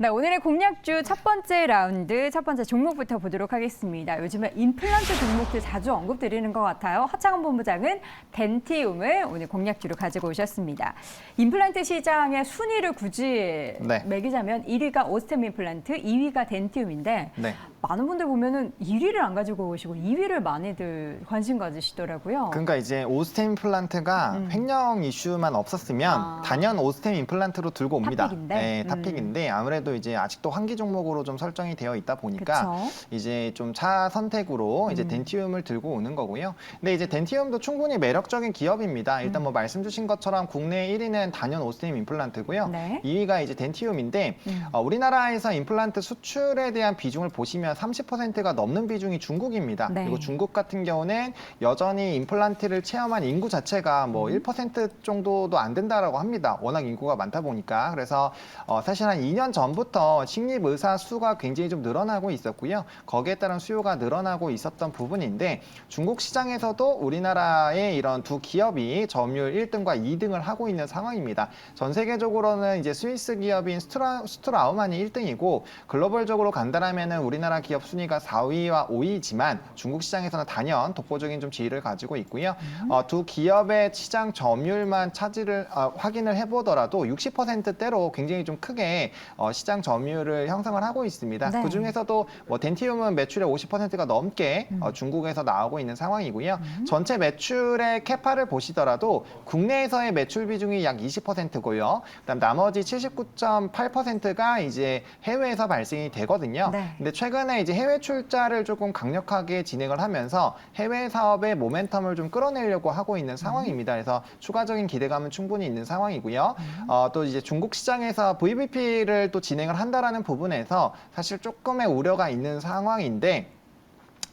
네, 오늘의 공략주 첫 번째 라운드 첫 번째 종목부터 보도록 하겠습니다. 요즘에 임플란트 종목들 자주 언급드리는 것 같아요. 하창원 본부장은 덴티움을 오늘 공략주로 가지고 오셨습니다. 임플란트 시장의 순위를 굳이 네. 매기자면 1위가 오스템 임플란트, 2위가 덴티움인데 네. 많은 분들 보면은 1위를 안 가지고 오시고 2위를 많이들 관심 가지시더라고요. 그러니까 이제 오스템 임플란트가 음. 횡령 이슈만 없었으면 아. 단연 오스템 임플란트로 들고 옵니다. 탑픽인데? 네, 음. 탑픽인데 아무래도 이제 아직도 환기 종목으로 좀 설정이 되어 있다 보니까 그쵸? 이제 좀 차 선택으로 이제 음. 덴티움을 들고 오는 거고요. 근데 이제 덴티움도 충분히 매력적인 기업입니다. 일단 뭐 말씀 주신 것처럼 국내 1위는 단연 오스템 임플란트고요. 네. 2위가 이제 덴티움인데 음. 어, 우리나라에서 임플란트 수출에 대한 비중을 보시면 30%가 넘는 비중이 중국입니다. 네. 그리고 중국 같은 경우는 여전히 임플란트를 체험한 인구 자체가 뭐 음. 1% 정도도 안 된다라고 합니다. 워낙 인구가 많다 보니까. 그래서 어, 사실 한 2년 전부터 식립 의사 수가 굉장히 좀 늘어나고 있었고요. 거기에 따른 수요가 늘어나고 있었던 부분인데 중국 시장에서도 우리나라의 이런 두 기업이 점유율 1등과 2등을 하고 있는 상황입니다. 전 세계적으로는 이제 스위스 기업인 스트라, 스트라우만이 1등이고 글로벌적으로 간다라면은 우리나라 기업 순위가 4위와 5위지만 중국 시장에서는 단연 독보적인 좀 지위를 가지고 있고요. 어, 두 기업의 시장 점유율만 차지를 어, 확인을 해보더라도 60%대로 굉장히 좀 크게 어, 시장 점유율을 형성을 하고 있습니다. 네. 그 중에서도 뭐 덴티움은 매출의 50%가 넘게 어, 중국에서 나오고 있는 상황이고요. 전체 매출의 캐파를 보시더라도 국내에서의 매출 비중이 약 20%고요. 그다음 나머지 79.8%가 이제 해외에서 발생이 되거든요. 네. 근데 최근에 이제 해외 출자를 조금 강력하게 진행을 하면서 해외 사업의 모멘텀을 좀 끌어내려고 하고 있는 상황입니다. 그래서 추가적인 기대감은 충분히 있는 상황이고요. 어, 또 이제 중국 시장에서 VBP를 또 진행을 한다라는 부분에서 사실 조금의 우려가 있는 상황인데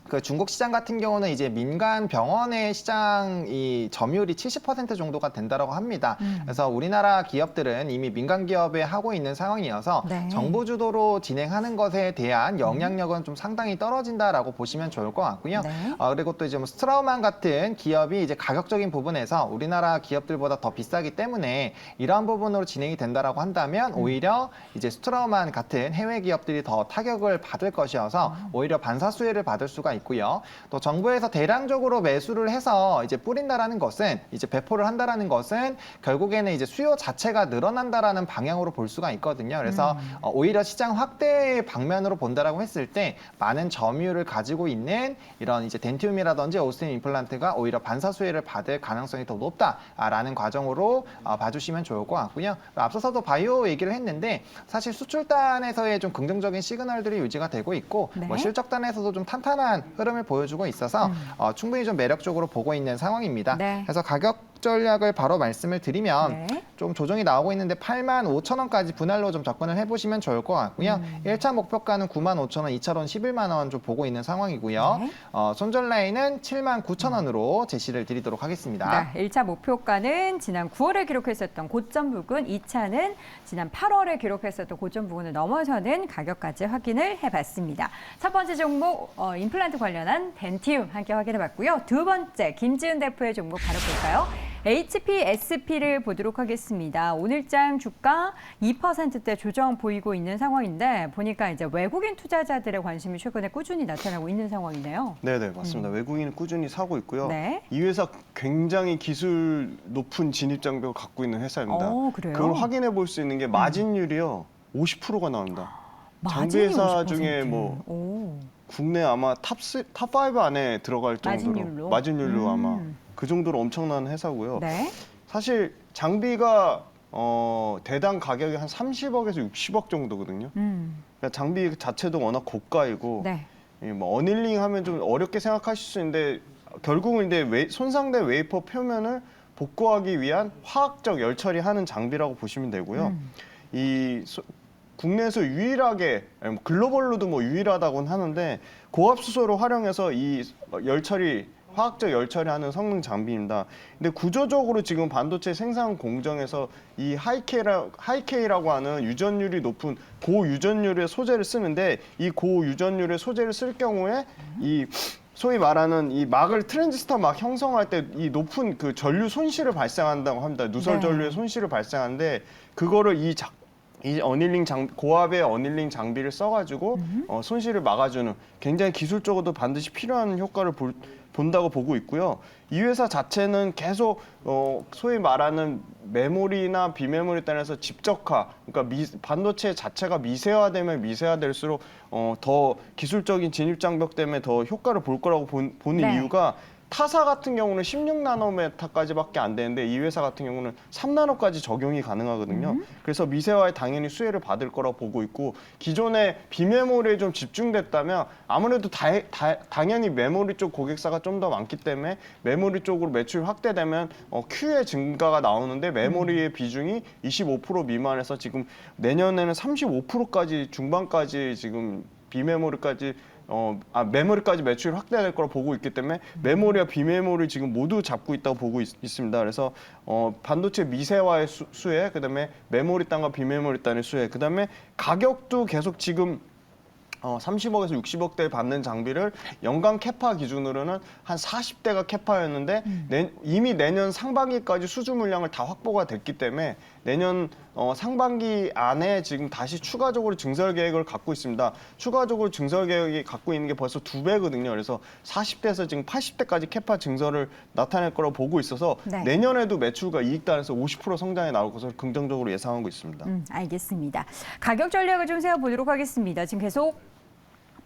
그 중국 시장 같은 경우는 이제 민간 병원의 시장 이 점유율이 70% 정도가 된다라고 합니다. 음. 그래서 우리나라 기업들은 이미 민간 기업에 하고 있는 상황이어서 네. 정부 주도로 진행하는 것에 대한 영향력은 좀 상당히 떨어진다라고 보시면 좋을 것 같고요. 네. 어, 그리고 또 이제 뭐 스트라우만 같은 기업이 이제 가격적인 부분에서 우리나라 기업들보다 더 비싸기 때문에 이러한 부분으로 진행이 된다라고 한다면 음. 오히려 이제 스트라우만 같은 해외 기업들이 더 타격을 받을 것이어서 아. 오히려 반사 수혜를 받을 수가 있고요. 또 정부에서 대량적으로 매수를 해서 이제 뿌린다라는 것은 이제 배포를 한다라는 것은 결국에는 이제 수요 자체가 늘어난다라는 방향으로 볼 수가 있거든요. 그래서 음. 어, 오히려 시장 확대 방면으로 본다라고 했을 때 많은 점유율을 가지고 있는 이런 이제 덴티움이라든지 오스틴 임플란트가 오히려 반사 수혜를 받을 가능성이 더 높다라는 과정으로 어, 봐주시면 좋을 것 같고요. 앞서서도 바이오 얘기를 했는데 사실 수출단에서의 좀 긍정적인 시그널들이 유지가 되고 있고 네. 뭐 실적단에서도 좀 탄탄한 흐름을 보여주고 있어서 어, 충분히 좀 매력적으로 보고 있는 상황입니다. 음. 네. 그래서 가격 전략을 바로 말씀을 드리면 네. 좀 조정이 나오고 있는데 8만 5천 원까지 분할로 좀 접근을 해보시면 좋을 것 같고요. 음. 일 1차 목표가는 9만 5천 원, 2차로는 11만 원 좀 보고 있는 상황이고요. 네. 어, 손절 라인은 7만 9천 원으로 제시를 드리도록 하겠습니다. 네, 1차 목표가는 지난 9월에 기록했었던 고점 부근, 2차는 지난 8월에 기록했었던 고점 부근을 넘어서는 가격까지 확인을 해봤습니다. 첫 번째 종목 어, 임플란트 관련한 덴티움 함께 확인해봤고요. 두 번째 김지은 대표의 종목 바로 볼까요? HPSP를 보도록 하겠습니다. 오늘장 주가 2%대 조정 보이고 있는 상황인데 보니까 이제 외국인 투자자들의 관심이 최근에 꾸준히 나타나고 있는 상황이네요. 네네 맞습니다. 외국인 꾸준히 사고 있고요. 네. 이 회사 굉장히 기술 높은 진입 장벽을 갖고 있는 회사입니다. 어, 그래요? 그걸 확인해 볼 수 있는 게 마진율이요 50%가 나옵니다. 장비 마진이 회사 50%. 중에 뭐 오. 국내 아마 탑5 안에 들어갈 정도로 마진율로? 마진율로 음. 아마 그 정도로 엄청난 회사고요. 네. 사실 장비가 어, 대당 가격이 한 30억에서 60억 정도거든요. 음. 그러니까 장비 자체도 워낙 고가이고 네. 이뭐 어닐링 하면 좀 어렵게 생각하실 수 있는데 결국은 이제 웨- 손상된 웨이퍼 표면을 복구하기 위한 화학적 열 처리 하는 장비라고 보시면 되고요. 음. 이 소- 국내에서 유일하게 뭐 글로벌로도 뭐 유일하다고는 하는데 고압 수소를 활용해서 이 열 처리 화학적 열 처리 하는 성능 장비입니다. 근데 구조적으로 지금 반도체 생산 공정에서 이 하이케이라, 하이케이라고 하는 유전율이 높은 고유전율의 소재를 쓰는데 이 고유전율의 소재를 쓸 경우에 이 소위 말하는 이 막을 트랜지스터 막 형성할 때 이 높은 그 전류 손실을 발생한다고 합니다. 누설 네. 전류의 손실을 발생하는데 그거를 이 작, 이 어닐링 장 고압의 어닐링 장비를 써가지고 어, 손실을 막아주는 굉장히 기술적으로도 반드시 필요한 효과를 볼, 본다고 보고 있고요. 이 회사 자체는 계속 어, 소위 말하는 메모리나 비메모리 단에서 집적화, 그러니까 미, 반도체 자체가 미세화되면 미세화될수록 어, 더 기술적인 진입 장벽 때문에 더 효과를 볼 거라고 본, 보는 네. 이유가 타사 같은 경우는 16나노메타까지밖에 안 되는데 이 회사 같은 경우는 3나노까지 적용이 가능하거든요. 그래서 미세화에 당연히 수혜를 받을 거라고 보고 있고 기존에 비메모리에 좀 집중됐다면 아무래도 다, 다- 당연히 메모리 쪽 고객사가 좀 더 많기 때문에 메모리 쪽으로 매출 확대되면 어, Q의 증가가 나오는데 메모리의 비중이 25% 미만에서 지금 내년에는 35%까지 중반까지 지금 비메모리까지 어, 아, 메모리까지 매출이 확대될 거라 보고 있기 때문에 메모리와 비메모리 지금 모두 잡고 있다고 보고 있, 습니다. 그래서 어, 반도체 미세화의 수, 수혜, 그다음에 메모리 단과 비메모리 단의 수혜, 그다음에 가격도 계속 지금 어, 30억에서 60억대 받는 장비를 연간 캐파 기준으로는 한 40대가 캐파였는데 내- 이미 내년 상반기까지 수주 물량을 다 확보가 됐기 때문에 내년 어, 상반기 안에 지금 다시 추가적으로 증설 계획을 갖고 있습니다. 추가적으로 증설 계획이 갖고 있는 게 벌써 두 배거든요. 그래서 40대에서 지금 80대까지 캐파 증설을 나타낼 거라고 보고 있어서 네. 내년에도 매출과 이익 단에서 50% 성장이 나올 것을 긍정적으로 예상하고 있습니다. 음, 알겠습니다. 가격 전략을 좀 세워보도록 하겠습니다. 지금 계속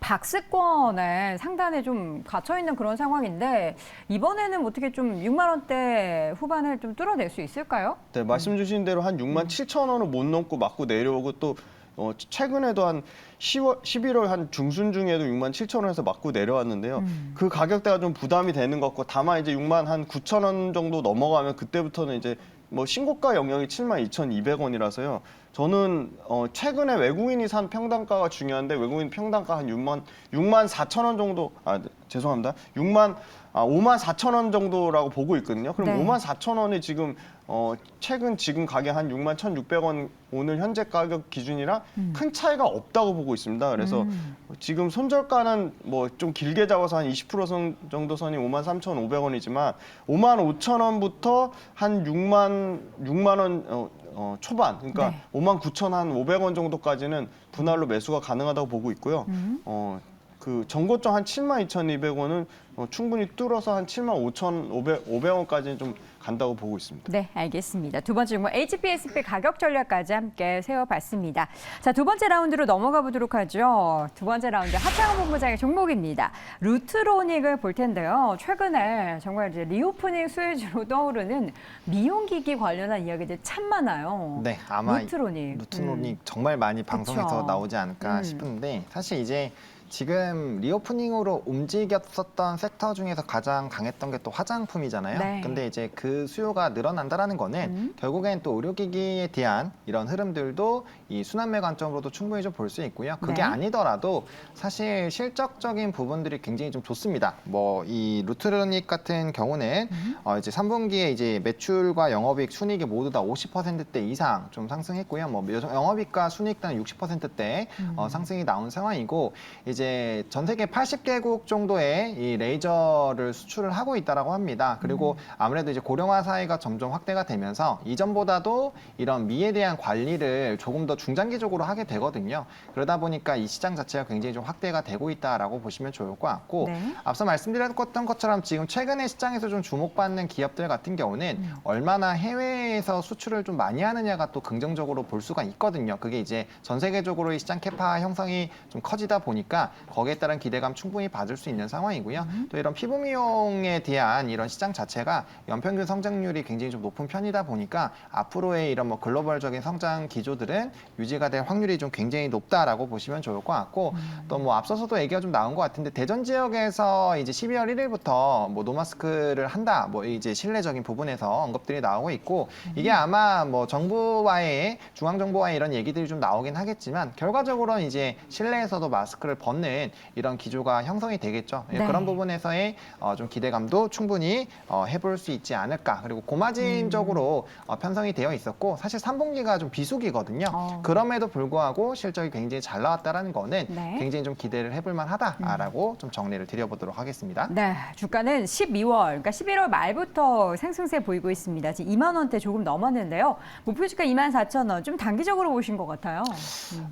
박스권에 상단에 좀 갇혀 있는 그런 상황인데 이번에는 어떻게 좀 6만 원대 후반을 좀 뚫어낼 수 있을까요? 네, 말씀 주신 대로 한 6만 7천 원을 못 넘고 맞고 내려오고 또 어, 최근에도 한 10월, 11월 한 중순 중에도 6만 7천 원에서 맞고 내려왔는데요. 그 가격대가 좀 부담이 되는 것 같고 다만 이제 6만 한 9천 원 정도 넘어가면 그때부터는 이제 뭐 신고가 영역이 7만 2,200원이라서요. 저는 어, 최근에 외국인이 산 평단가가 중요한데 외국인 평단가 한 6만 6만 4천 원 정도 아 네, 죄송합니다. 6만 아 5만 4천 원 정도라고 보고 있거든요. 그럼 네. 5만 4천 원이 지금 어, 최근 지금 가격 한 6만 1,600원 오늘 현재 가격 기준이랑 큰 차이가 없다고 보고 있습니다. 그래서 음. 지금 손절가는 뭐 좀 길게 잡아서 한 20%선 정도 선이 5만 3,500원이지만 5만 5천 원부터 한 6만 6만 원 어, 어, 초반 그러니까 네. 5만 9천 한 500원 정도까지는 분할로 매수가 가능하다고 보고 있고요. 음. 어, 그 전고점 한 7만 2,200원은 어, 충분히 뚫어서 한 7만 5,500 500원까지는 좀 간다고 보고 있습니다. 네, 알겠습니다. 두 번째 종목 HPSP 가격 전략까지 함께 세워봤습니다. 자, 두 번째 라운드로 넘어가 보도록 하죠. 두 번째 라운드 하창원 본부장의 종목입니다. 루트로닉을 볼 텐데요. 최근에 정말 이제 리오프닝 수혜주로 떠오르는 미용기기 관련한 이야기들 참 많아요. 네, 아마 루트로닉. 루트로닉 정말 많이 방송에서 그쵸. 나오지 않을까 음. 싶은데 사실 이제 지금 리오프닝으로 움직였었던 섹터 중에서 가장 강했던 게 또 화장품이잖아요. 네. 근데 이제 그 수요가 늘어난다라는 거는 음. 결국엔 또 의료기기에 대한 이런 흐름들도 이 순환매 관점으로도 충분히 좀 볼 수 있고요. 그게 네. 아니더라도 사실 실적적인 부분들이 굉장히 좀 좋습니다. 뭐 이 루트로닉 같은 경우는 음. 어 이제 3분기에 이제 매출과 영업이익, 순이익이 모두 다 50%대 이상 좀 상승했고요. 뭐 영업이익과 순이익 단 60%대 음. 어, 상승이 나온 상황이고 이제 전 세계 80개국 정도의 이 레이저를 수출을 하고 있다라고 합니다. 그리고 아무래도 이제 고령화 사회가 점점 확대가 되면서 이전보다도 이런 미에 대한 관리를 조금 더 중장기적으로 하게 되거든요. 그러다 보니까 이 시장 자체가 굉장히 좀 확대가 되고 있다라고 보시면 좋을 것 같고 네. 앞서 말씀드렸던 것처럼 지금 최근에 시장에서 좀 주목받는 기업들 같은 경우는 음. 얼마나 해외에서 수출을 좀 많이 하느냐가 또 긍정적으로 볼 수가 있거든요. 그게 이제 전 세계적으로 이 시장 캐파 형성이 좀 커지다 보니까 거기에 따른 기대감 충분히 받을 수 있는 상황이고요. 음. 또 이런 피부 미용에 대한 이런 시장 자체가 연평균 성장률이 굉장히 좀 높은 편이다 보니까 앞으로의 이런 뭐 글로벌적인 성장 기조들은 유지가 될 확률이 좀 굉장히 높다라고 보시면 좋을 것 같고 음. 또뭐 앞서서도 얘기가 좀 나온 것 같은데 대전 지역에서 이제 12월 1일부터 뭐 노마스크를 한다 뭐 이제 실내적인 부분에서 언급들이 나오고 있고 이게 아마 뭐 정부와의 중앙 정부와의 이런 얘기들이 좀 나오긴 하겠지만 결과적으로는 이제 실내에서도 마스크를 벗는 없는 이런 기조가 형성이 되겠죠. 예, 네. 그런 부분에서의 어, 좀 기대감도 충분히 어, 해볼 수 있지 않을까. 그리고 고마진적으로 음. 어, 편성이 되어 있었고 사실 3분기가 좀 비수기거든요. 어. 그럼에도 불구하고 실적이 굉장히 잘 나왔다라는 거는 네. 굉장히 좀 기대를 해볼 만하다라고 좀 정리를 드려보도록 하겠습니다. 네, 주가는 12월, 그러니까 11월 말부터 상승세 보이고 있습니다. 지금 2만 원대 조금 넘었는데요. 목표 주가 2만 4천 원, 좀 단기적으로 보신 것 같아요.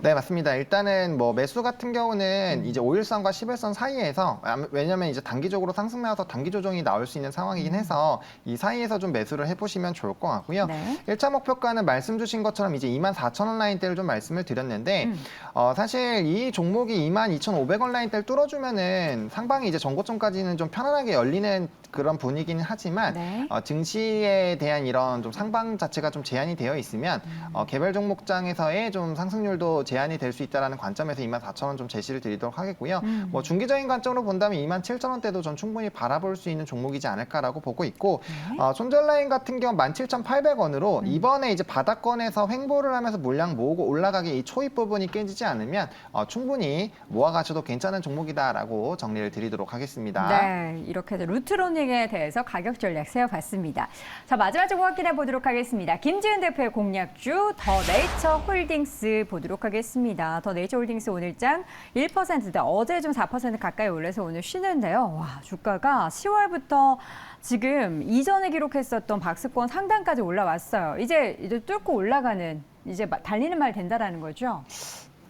네, 맞습니다. 일단은 뭐 매수 같은 음. 경우는 이제 5일선과 10일선 사이에서 아, 왜냐면 이제 단기적으로 상승 나와서 단기 조정이 나올 수 있는 상황이긴 해서 이 사이에서 좀 매수를 해보시면 좋을 것 같고요. 음. 네. 일 1차 목표가는 말씀 주신 것처럼 이제 2만 4천 원 라인대를 좀 말씀을 드렸는데 음. 어, 사실 이 종목이 2만 2,500원 라인대를 뚫어주면은 상방이 이제 전고점까지는 좀 편안하게 열리는 그런 분위기는 하지만 네. 어, 증시에 대한 이런 좀 상방 자체가 좀 제한이 되어 있으면 음. 어, 개별 종목장에서의 좀 상승률도 제한이 될 수 있다라는 관점에서 2만 4천 원 좀 제시를 드리 도록 하겠고요. 음. 뭐 중기적인 관점으로 본다면 2만 7천 원대도 전 충분히 바라볼 수 있는 종목이지 않을까라고 보고 있고 네. 어, 손절 라인 같은 경우 음. 17,800원으로 이번에 이제 바닥권에서 횡보를 하면서 물량 모으고 올라가기 이 초입 부분이 깨지지 않으면 어, 충분히 모아가셔도 괜찮은 종목이다라고 정리를 드리도록 하겠습니다. 네, 이렇게 해서 루트로닝에 대해서 가격 전략 세워봤습니다. 자, 마지막 종목 확인해 보도록 하겠습니다. 김지은 대표의 공략주 더 네이처 홀딩스 보도록 하겠습니다. 더 네이처 홀딩스 오늘장 1%대 어제 좀 4% 가까이 올라서 오늘 쉬는데요. 와, 주가가 10월부터 지금 이전에 기록했었던 박스권 상단까지 올라왔어요. 이제 이제 뚫고 올라가는 이제 마- 달리는 말 된다라는 거죠.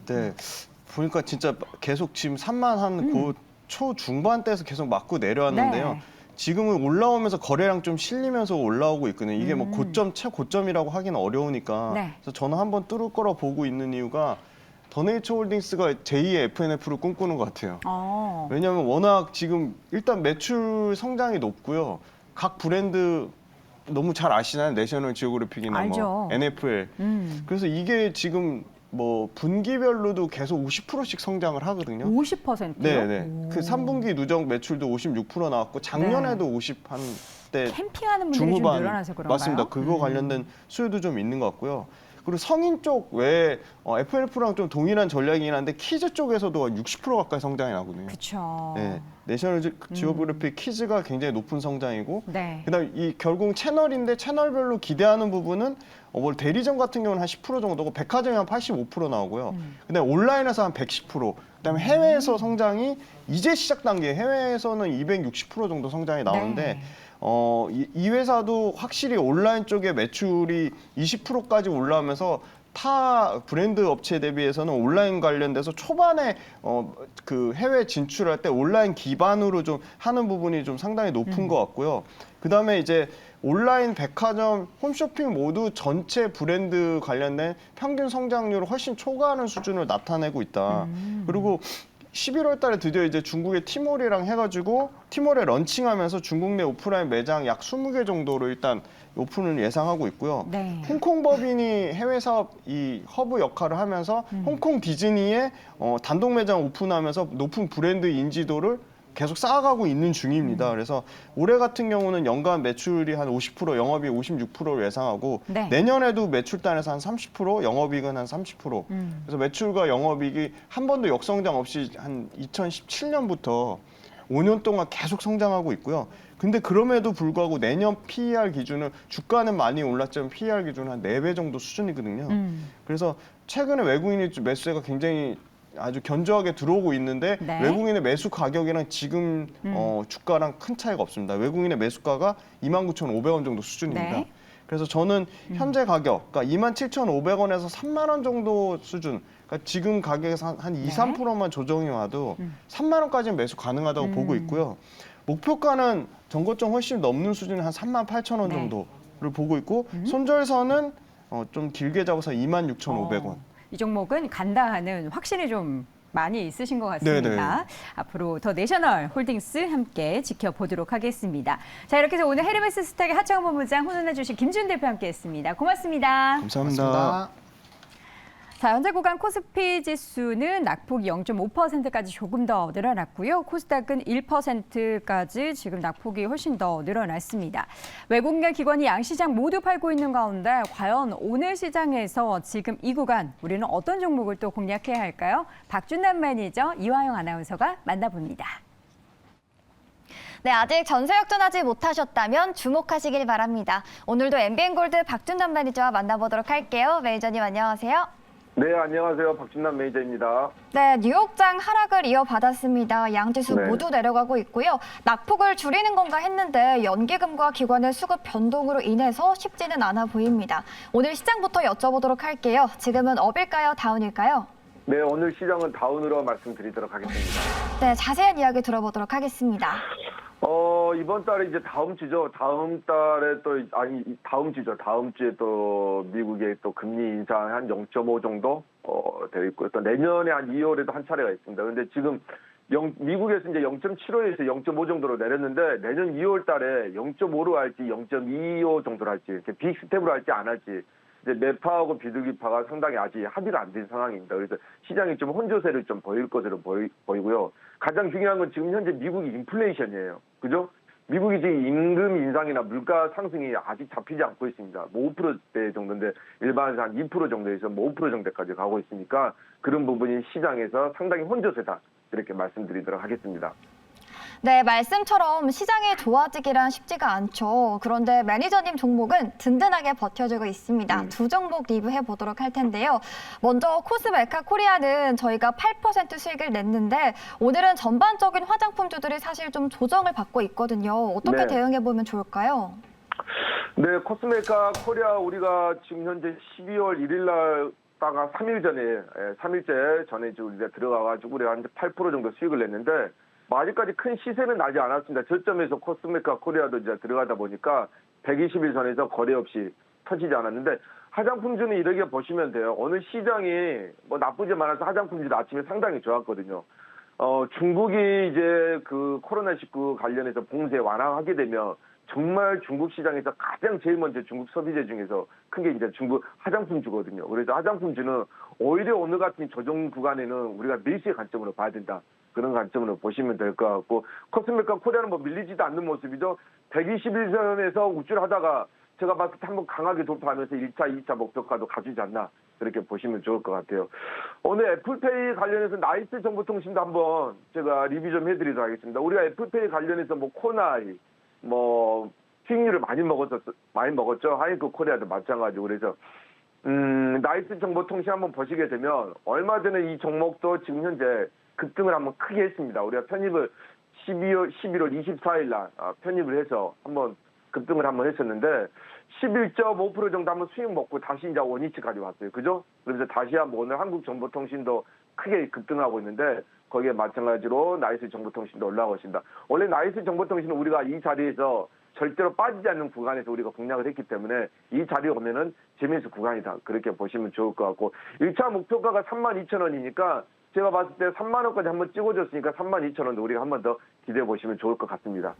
네. 보니까 진짜 계속 지금 3만 한초 중반대에서 계속 맞고 내려왔는데요. 음. 네. 지금은 올라오면서 거래량 좀 실리면서 올라오고 있거든요. 이게 뭐 음. 고점 최고점이라고 하기는 어려우니까. 네. 그래서 저는 한번 뚫을 거라 보고 있는 이유가 더네이처 홀딩스가 제2의 FNF를 꿈꾸는 것 같아요. 어. 왜냐하면 워낙 지금 일단 매출 성장이 높고요. 각 브랜드 너무 잘 아시나요? 내셔널 지오그래픽이나 알죠. 뭐 NFL. 음. 그래서 이게 지금 뭐 분기별로도 계속 50%씩 성장을 하거든요. 50%요? 네, 네. 그 3분기 누적 매출도 56% 나왔고 작년에도 50한대 캠핑하는 분들이 좀 중후반 늘어나서 그런가요? 맞습니다. 그거 음. 관련된 수요도 좀 있는 것 같고요. 그리고 성인 쪽 외에 어, FLF랑 좀 동일한 전략이긴 한데 키즈 쪽에서도 한 60% 가까이 성장이 나거든요. 그렇죠. 네, 내셔널 지- 지오그래픽 키즈가 굉장히 높은 성장이고 네. 그다음 이 결국 채널인데 채널별로 기대하는 부분은 어, 뭐 대리점 같은 경우는 한 10% 정도고 백화점이 한 85% 나오고요. 음. 그다음에 온라인에서 한 110%. 그다음에 해외에서 성장이 이제 시작 단계. 해외에서는 260% 정도 성장이 나오는데 네. 어, 이, 이 회사도 확실히 온라인 쪽에 매출이 20%까지 올라오면서 타 브랜드 업체 대비해서는 온라인 관련돼서 초반에 어, 그 해외 진출할 때 온라인 기반으로 좀 하는 부분이 좀 상당히 높은 것 같고요. 그 다음에 이제 온라인 백화점, 홈쇼핑 모두 전체 브랜드 관련된 평균 성장률을 훨씬 초과하는 수준을 나타내고 있다. 음. 그리고 11월 달에 드디어 이제 중국의 티몰이랑 해가지고 티몰에 런칭하면서 중국 내 오프라인 매장 약 20개 정도로 일단 오픈을 예상하고 있고요. 네. 홍콩 법인이 해외 사업 이 허브 역할을 하면서 음. 홍콩 디즈니에 어, 단독 매장 오픈하면서 높은 브랜드 인지도를 계속 쌓아가고 있는 음. 중입니다. 그래서 올해 같은 경우는 연간 매출이 한 50%, 영업이익 56%를 예상하고 네. 내년에도 매출 단에서 한 30%, 영업이익은 한 30%. 음. 그래서 매출과 영업이익이 한 번도 역성장 없이 한 2017년부터 5년 동안 계속 성장하고 있고요. 근데 그럼에도 불구하고 내년 PER 기준은 주가는 많이 올랐지만 PER 기준은 한 4배 정도 수준이거든요. 음. 그래서 최근에 외국인의 매수세가 굉장히 아주 견조하게 들어오고 있는데 네. 외국인의 매수 가격이랑 지금 음. 어, 주가랑 큰 차이가 없습니다. 외국인의 매수가가 29,500원 정도 수준입니다. 네. 그래서 저는 현재 가격, 그러니까 27,500원에서 3만 원 정도 수준, 그러니까 지금 가격에서 한, 한 2, 네. 3%만 조정이 와도 음. 3만 원까지는 매수 가능하다고 음. 보고 있고요. 목표가는 전고점 훨씬 넘는 수준인 한 3만 8천 원 네. 정도를 보고 있고 음. 손절선은 어, 좀 길게 잡아서 26,500원. 어, 이 종목은 간다 하는 확신이 좀 많이 있으신 것 같습니다. 네네. 앞으로 더 내셔널 홀딩스 함께 지켜보도록 하겠습니다. 자 이렇게 해서 오늘 헤르메스 스탁의 하창원 본부장 혼돈해 주신 김준 대표 함께했습니다. 고맙습니다. 감사합니다. 고맙습니다. 자, 현재 구간 코스피 지수는 낙폭이 0.5%까지 조금 더 늘어났고요. 코스닥은 1%까지 지금 낙폭이 훨씬 더 늘어났습니다. 외국계 기관이 양시장 모두 팔고 있는 가운데 과연 오늘 시장에서 지금 이 구간 우리는 어떤 종목을 또 공략해야 할까요? 박준남 매니저, 이화영 아나운서가 만나봅니다. 네, 아직 전세 역전하지 못하셨다면 주목하시길 바랍니다. 오늘도 MBN골드 박준남 매니저와 만나보도록 할게요. 매니저님 안녕하세요. 네, 안녕하세요. 박준남 매니저입니다. 네, 뉴욕장 하락을 이어받았습니다. 양지수 네. 모두 내려가고 있고요. 낙폭을 줄이는 건가 했는데 연기금과 기관의 수급 변동으로 인해서 쉽지는 않아 보입니다. 오늘 시장부터 여쭤보도록 할게요. 지금은 업일까요? 다운일까요? 네, 오늘 시장은 다운으로 말씀드리도록 하겠습니다. 네, 자세한 이야기 들어보도록 하겠습니다. 어, 이번 달에 이제 다음 주죠. 다음 달에 또, 아니, 다음 주죠. 다음 주에 또 미국의 또 금리 인상 한 0.5 정도, 어, 되어 있고요. 또 내년에 한 2월에도 한 차례가 있습니다. 근데 지금 영- 미국에서 이제 0.75에서 0.5 정도로 내렸는데 내년 2월 달에 0.5로 할지 0.25 정도로 할지 이렇게 빅스텝으로 할지 안 할지 이제 매파하고 비둘기파가 상당히 아직 합의가 안 된 상황입니다. 그래서 시장이 좀 혼조세를 좀 보일 것으로 보이, 보이고요. 가장 중요한 건 지금 현재 미국이 인플레이션이에요. 그죠? 미국이 지금 임금 인상이나 물가 상승이 아직 잡히지 않고 있습니다. 뭐 5%대 정도인데 일반에서 한 2% 정도에서 뭐 5% 정도까지 가고 있으니까 그런 부분이 시장에서 상당히 혼조세다. 이렇게 말씀드리도록 하겠습니다. 네, 말씀처럼 시장이 좋아지기란 쉽지가 않죠. 그런데 매니저님 종목은 든든하게 버텨주고 있습니다. 음. 두 종목 리뷰해 보도록 할 텐데요. 먼저 코스메카 코리아는 저희가 8% 수익을 냈는데 오늘은 전반적인 화장품주들이 사실 좀 조정을 받고 있거든요. 어떻게 네. 대응해 보면 좋을까요? 네, 코스메카 코리아 우리가 지금 현재 12월 1일 날 다가 3일 전에, 예, 3일째 전에 이제 우리가 들어가 가지고 우리가 한8% 정도 수익을 냈는데, 뭐 아직까지 큰 시세는 나지 않았습니다. 저점에서 코스메카 코리아도 이제 들어가다 보니까 120일 전에서 거래 없이 터지지 않았는데, 화장품주는 이렇게 보시면 돼요. 오늘 시장이 뭐 나쁘지 않아서 화장품주도 아침에 상당히 좋았거든요. 어, 중국이 이제 그 코로나19 관련해서 봉쇄 완화하게 되면 정말 중국 시장에서 가장 제일 먼저 중국 소비재 중에서 큰 게 이제 중국 화장품주거든요. 그래서 화장품주는 오히려 오늘 같은 조정 구간에는 우리가 밀수의 관점으로 봐야 된다. 그런 관점으로 보시면 될 것 같고 코스메카 코리아는 뭐 밀리지도 않는 모습이죠. 121선에서 우쭐하다가 제가 봤을 때 한번 강하게 돌파하면서 1차, 2차 목표가도 가주지 않나 그렇게 보시면 좋을 것 같아요. 오늘 애플페이 관련해서 나이스 정보통신도 한번 제가 리뷰 좀 해드리도록 하겠습니다. 우리가 애플페이 관련해서 뭐 코나이, 뭐 수익률을 많이 먹었었 많이 먹었죠. 하이크 코리아도 마찬가지고 그래서 음 나이스 정보통신 한번 보시게 되면 얼마 전에 이 종목도 지금 현재 급등을 한번 크게 했습니다. 우리가 편입을 12월 11월 24일 날 아, 편입을 해서 한번 급등을 한번 했었는데 11.5% 정도 한번 수익 먹고 다시 이제 원위치까지 왔어요. 그죠? 그래서 다시 한번 오늘 한국정보통신도 크게 급등하고 있는데 거기에 마찬가지로 나이스 정보통신도 올라가고 있습니다. 원래 나이스 정보통신은 우리가 이 자리에서 절대로 빠지지 않는 구간에서 우리가 공략을 했기 때문에 이 자리에 오면은 재미있을 구간이다. 그렇게 보시면 좋을 것 같고 1차 목표가가 32,000원이니까 제가 봤을 때 3만 원까지 한번 찍어줬으니까 32,000원도 우리가 한 번 더 기대해 보시면 좋을 것 같습니다.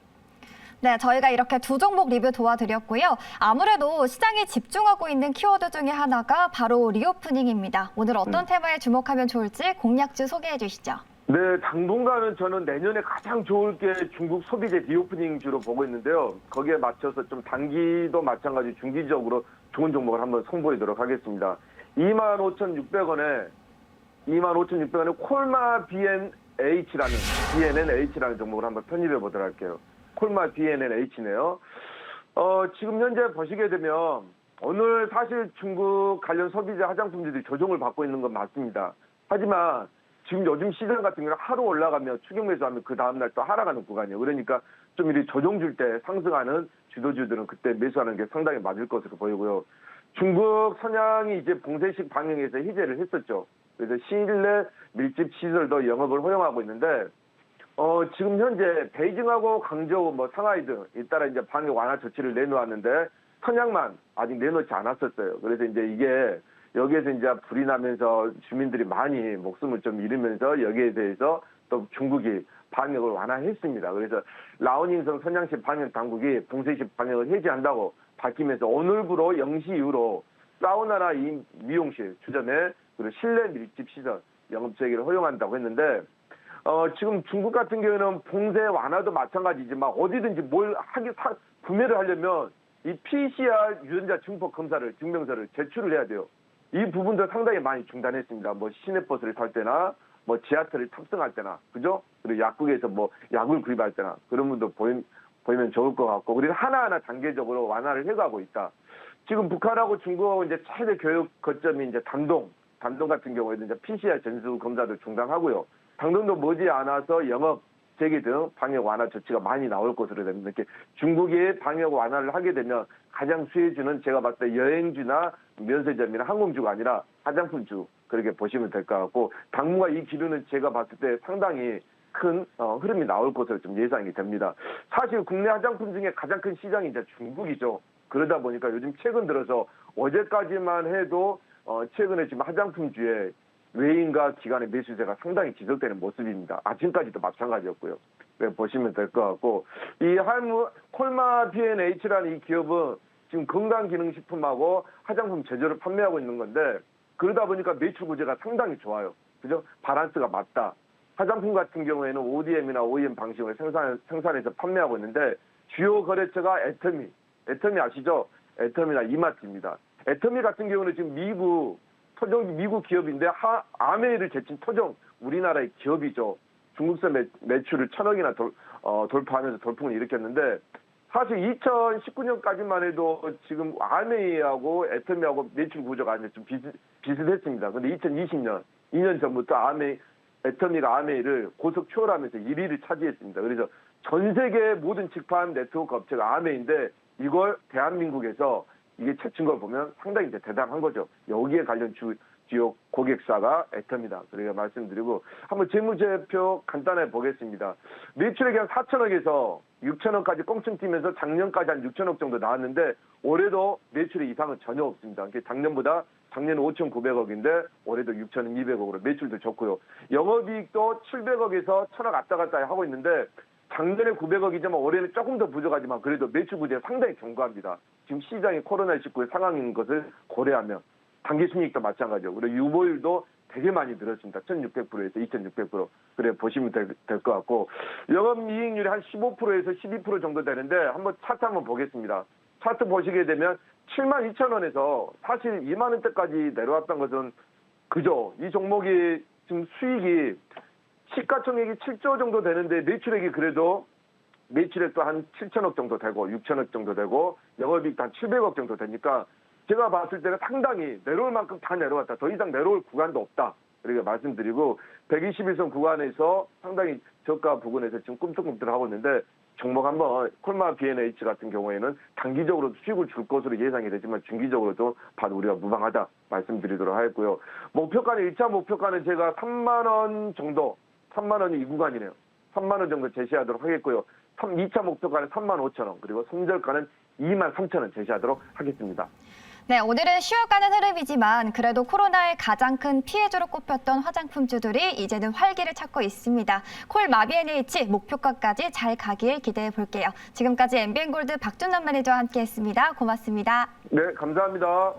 네, 저희가 이렇게 두 종목 리뷰 도와드렸고요. 아무래도 시장이 집중하고 있는 키워드 중에 하나가 바로 리오프닝입니다. 오늘 어떤 테마에 주목하면 좋을지 공략주 소개해 주시죠. 네, 당분간은 저는 내년에 가장 좋을 게 중국 소비재 리오프닝 주로 보고 있는데요. 거기에 맞춰서 좀 단기도 마찬가지 중기적으로 좋은 종목을 한번 선보이도록 하겠습니다. 25,600원에 25,600원에 콜마 BNH라는 BNNH라는 종목을 한번 편입해 보도록 할게요. 콜마 BNNH네요. 어, 지금 현재 보시게 되면 오늘 사실 중국 관련 소비재 화장품들이 조정을 받고 있는 건 맞습니다. 하지만 지금 요즘 시장 같은 경우는 하루 올라가면 추격 매수하면 그 다음날 또 하락하는 구간이에요. 그러니까 좀 이리 조정 줄 때 상승하는 주도주들은 그때 매수하는 게 상당히 맞을 것으로 보이고요. 중국 선양이 이제 봉쇄식 방향에서 해제를 했었죠. 그래서 실내 밀집 시설도 영업을 허용하고 있는데 어, 지금 현재 베이징하고 강저우, 뭐 상하이 등 잇따라 이제 방역 완화 조치를 내놓았는데 선양만 아직 내놓지 않았었어요. 그래서 이제 이게 여기에서 이제 불이 나면서 주민들이 많이 목숨을 좀 잃으면서 여기에 대해서 또 중국이 방역을 완화했습니다. 그래서 라오닝성 선양시 방역 당국이 봉쇄식 방역을 해제한다고 밝히면서 오늘부로 0시 이후로 사우나나 이 미용실, 주점에 그리고 실내 밀집 시설 영업 재개를 허용한다고 했는데 어, 지금 중국 같은 경우에는 봉쇄 완화도 마찬가지지만 어디든지 뭘 하기 사, 구매를 하려면 이 PCR 유전자 증폭 검사를 증명서를 제출을 해야 돼요. 이 부분도 상당히 많이 중단했습니다. 뭐 시내버스를 탈 때나 뭐 지하철을 탑승할 때나 그죠? 그리고 약국에서 뭐 약을 구입할 때나 그런 분도 보이, 보이면 좋을 것 같고 그리고 하나하나 단계적으로 완화를 해가고 있다. 지금 북한하고 중국하고 이제 최대 교육 거점이 이제 단동, 단동 같은 경우에는 이제 PCR 전수 검사도 중단하고요. 당동도 머지 않아서 영업 재개 등 방역 완화 조치가 많이 나올 것으로 됩니다. 이렇게 중국이 방역 완화를 하게 되면 가장 수혜주는 제가 봤을 때 여행주나 면세점이나 항공주가 아니라 화장품주 그렇게 보시면 될 것 같고 당분간 이 기류는 제가 봤을 때 상당히 큰 어, 흐름이 나올 것으로 좀 예상이 됩니다. 사실 국내 화장품 중에 가장 큰 시장이 이제 중국이죠. 그러다 보니까 요즘 최근 들어서 어제까지만 해도 어, 최근에 지금 화장품주에 외인과 기관의 매수세가 상당히 지속되는 모습입니다. 아침까지도 마찬가지였고요. 네, 보시면 될 것 같고 이 할무 콜마 B&H라는 이 기업은 지금 건강기능식품하고 화장품 제조를 판매하고 있는 건데 그러다 보니까 매출 구조가 상당히 좋아요. 그죠? 바란스가 맞다. 화장품 같은 경우에는 ODM이나 OEM 방식으로 생산, 생산해서 판매하고 있는데 주요 거래처가 애터미, 애터미 아시죠? 애터미나 이마트입니다. 애터미 같은 경우는 지금 미국 토종 미국 기업인데 하, 아메이를 제친 토종 우리나라의 기업이죠. 중국산 매, 매출을 천억이나 돌, 어, 돌파하면서 돌풍을 일으켰는데 사실 2019년까지만 해도 지금 아메이하고 애터미하고 매출 구조가 이제 좀 비슷, 비슷했습니다. 근데 2020년, 2년 전부터 아메이, 애터미가 아메이를 고속 초월하면서 1위를 차지했습니다. 그래서 전 세계 모든 직판 네트워크 업체가 아메이인데 이걸 대한민국에서 이게 채친 걸 보면 상당히 이제 대단한 거죠. 여기에 관련 주, 주요 고객사가 애터미다. 그러니까 말씀드리고 한번 재무제표 간단하게 보겠습니다. 매출액이 한 4천억에서 6천억까지 꽁충 뛰면서 작년까지 한 6천억 정도 나왔는데 올해도 매출의 이상은 전혀 없습니다. 그러니까 작년보다 작년 5,900억인데 올해도 6,200억으로 매출도 좋고요. 영업이익도 700억에서 1,000억 왔다 갔다 하고 있는데 작년에 900억이지만 올해는 조금 더 부족하지만 그래도 매출 구조가 상당히 견고합니다. 지금 시장이 코로나19의 상황인 것을 고려하면 단기 순이익도 마찬가지고 그리고 유보율도 되게 많이 늘었습니다. 1,600%에서 2,600% 그래 보시면 될 것 같고 영업이익률이 한 15%에서 12% 정도 되는데 한번 차트 한번 보겠습니다. 차트 보시게 되면 7만 2천 원에서 사실 2만 원대까지 내려왔던 것은 그죠. 이 종목이 지금 수익이 시가총액이 7조 정도 되는데 매출액이 그래도 매출액도 한 7천억 정도 되고 6천억 정도 되고 영업이익도 한 700억 정도 되니까 제가 봤을 때는 상당히 내려올 만큼 다 내려왔다. 더 이상 내려올 구간도 없다. 이렇게 말씀드리고 121선 구간에서 상당히 저가 부근에서 지금 꿈틀꿈틀하고 있는데 종목 한번 콜마 B&H 같은 경우에는 단기적으로 수익을 줄 것으로 예상이 되지만 중기적으로도 봐도 우리가 무방하다 말씀드리도록 하겠고요. 목표가는 1차 목표가는 제가 3만 원 정도 3만 원이 이 구간이네요. 3만 원 정도 제시하도록 하겠고요. 3, 2차 목표가는 3만 5천 원 그리고 손절가는 2만 3천 원 제시하도록 하겠습니다. 네, 오늘은 쉬어가는 흐름이지만 그래도 코로나의 가장 큰 피해주로 꼽혔던 화장품주들이 이제는 활기를 찾고 있습니다. 콜 마비NH 목표가까지 잘 가길 기대해 볼게요. 지금까지 MBN골드 박준남 매니저와 함께했습니다. 고맙습니다. 네, 감사합니다.